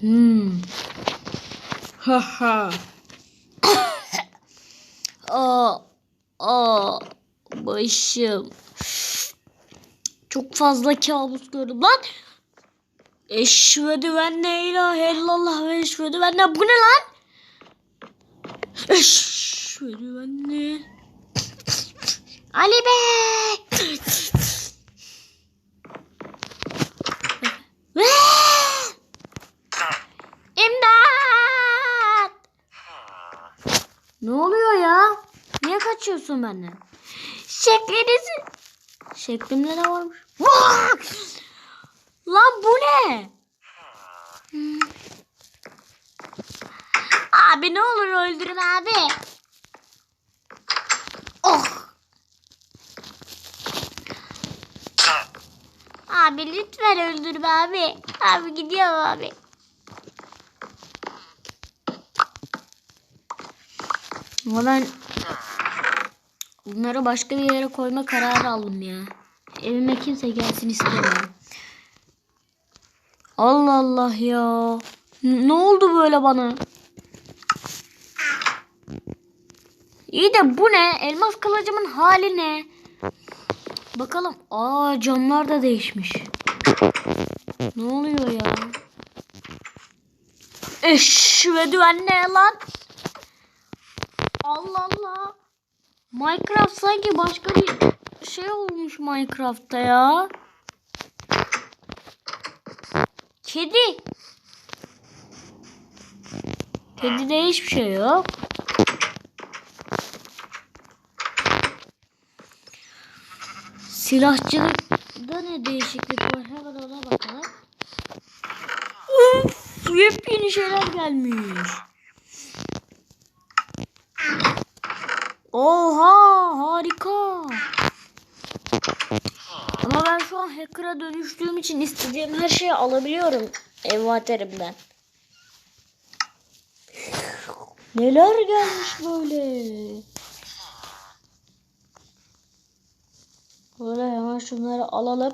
Hmm. Ha ha. Aa, aa, başım. Çok fazla kabus gördüm lan. Eşvedü ve ne ilahe illallah ve eşvedü ve ne bu ne lan? Eşvedü ve ne? Ali Bey! Ve- İmdat! Ne oluyor ya? Niye kaçıyorsun benden? Şeklinizi... Şeklimde ne varmış? Vaa! Lan bu ne? Hmm. Abi ne olur öldürün abi. Oh. Abi lütfen öldürme abi. Abi gidiyor abi. Ben bunları başka bir yere koyma kararı aldım ya. Evime kimse gelsin istemiyorum. Allah Allah ya. Ne oldu böyle bana? İyi de bu ne? Elmas kılıcımın hali ne? Bakalım. Aa camlar da değişmiş. Ne oluyor ya? Eşvedü anne lan. Allah Allah. Minecraft sanki başka bir şey olmuş Minecraft'ta ya. Kedi. Kedide hiçbir şey yok. Silahçılıkta ne değişiklik var? Hemen ona bakalım. Uf, yepyeni şeyler gelmiş. Oha harika. Ama ben şu an hacker'a dönüştüğüm için istediğim her şeyi alabiliyorum envanterimden. Neler gelmiş böyle. Böyle hemen şunları alalım.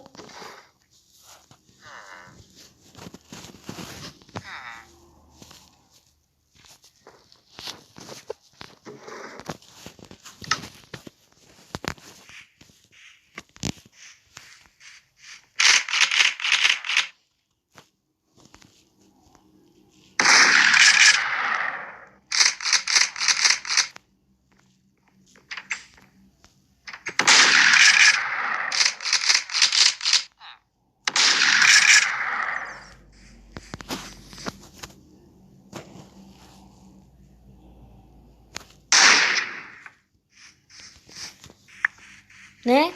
Ne?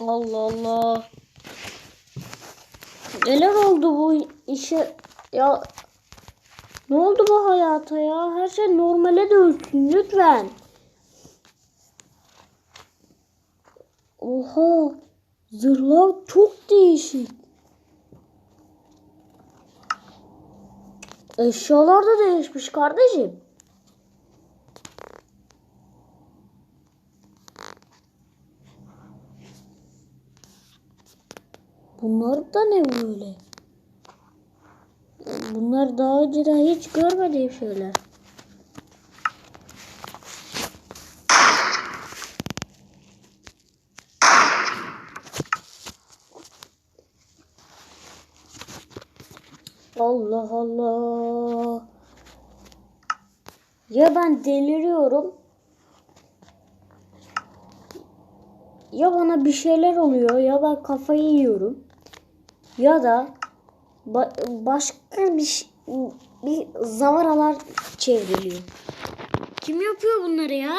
Allah Allah. Neler oldu bu işe? Ya ne oldu bu hayata ya? Her şey normale dönsün lütfen. Oha. Zırhlar çok değişik. Eşyalar da değişmiş kardeşim. Bunlar da ne böyle? Bunlar daha önceden hiç görmediğim şeyler. Allah Allah. Ya ben deliriyorum. Ya bana bir şeyler oluyor ya ben kafayı yiyorum. Ya da ba başka bir, bir zavaralar çevriliyor. Kim yapıyor bunları ya?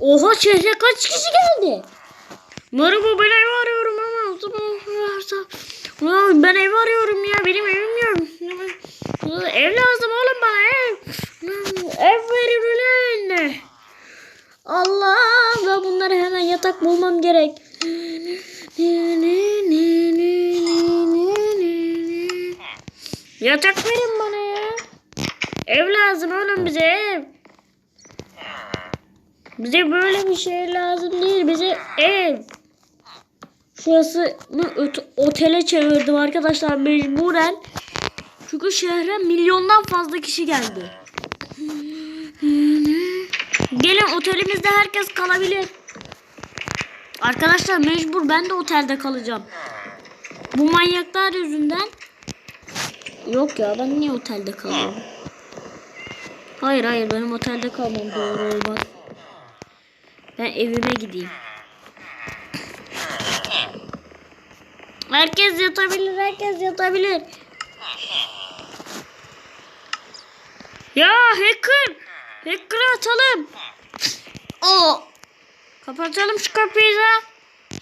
Oha şehre kaç kişi geldi? Merhaba ben ev arıyorum ama varsa ben ev arıyorum ya benim evim yok. Ev lazım oğlum bana ev. Ev verin ulan. Allah yatak bulmam gerek. Yatak verin bana ya. Ev lazım oğlum bize ev. Bize böyle bir şey lazım değil. Bize ev. Şurasını öt- otele çevirdim arkadaşlar mecburen. Çünkü şehre milyondan fazla kişi geldi. Gelin otelimizde herkes kalabilir. Arkadaşlar mecbur ben de otelde kalacağım. Bu manyaklar yüzünden. Yok ya ben niye otelde kalıyorum? Hayır hayır benim otelde kalmam doğru olmaz. Ben evime gideyim. Herkes yatabilir, herkes yatabilir. Ya hacker! Hacker'ı atalım. O. Kapatalım şu kapıyı da.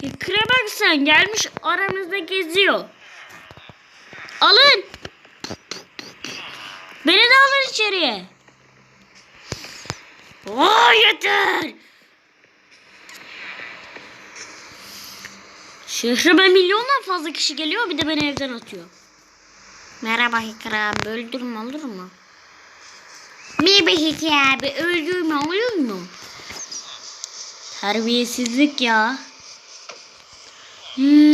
Hacker'a bak sen gelmiş aramızda geziyor. Alın. Beni de alın içeriye. Oo yeter. Şehrime milyondan fazla kişi geliyor bir de beni evden atıyor. Merhaba Hacker abi öldürme olur mu? Merhaba Hacker abi öldürme olur mu? Terbiyesizlik ya. Hmm.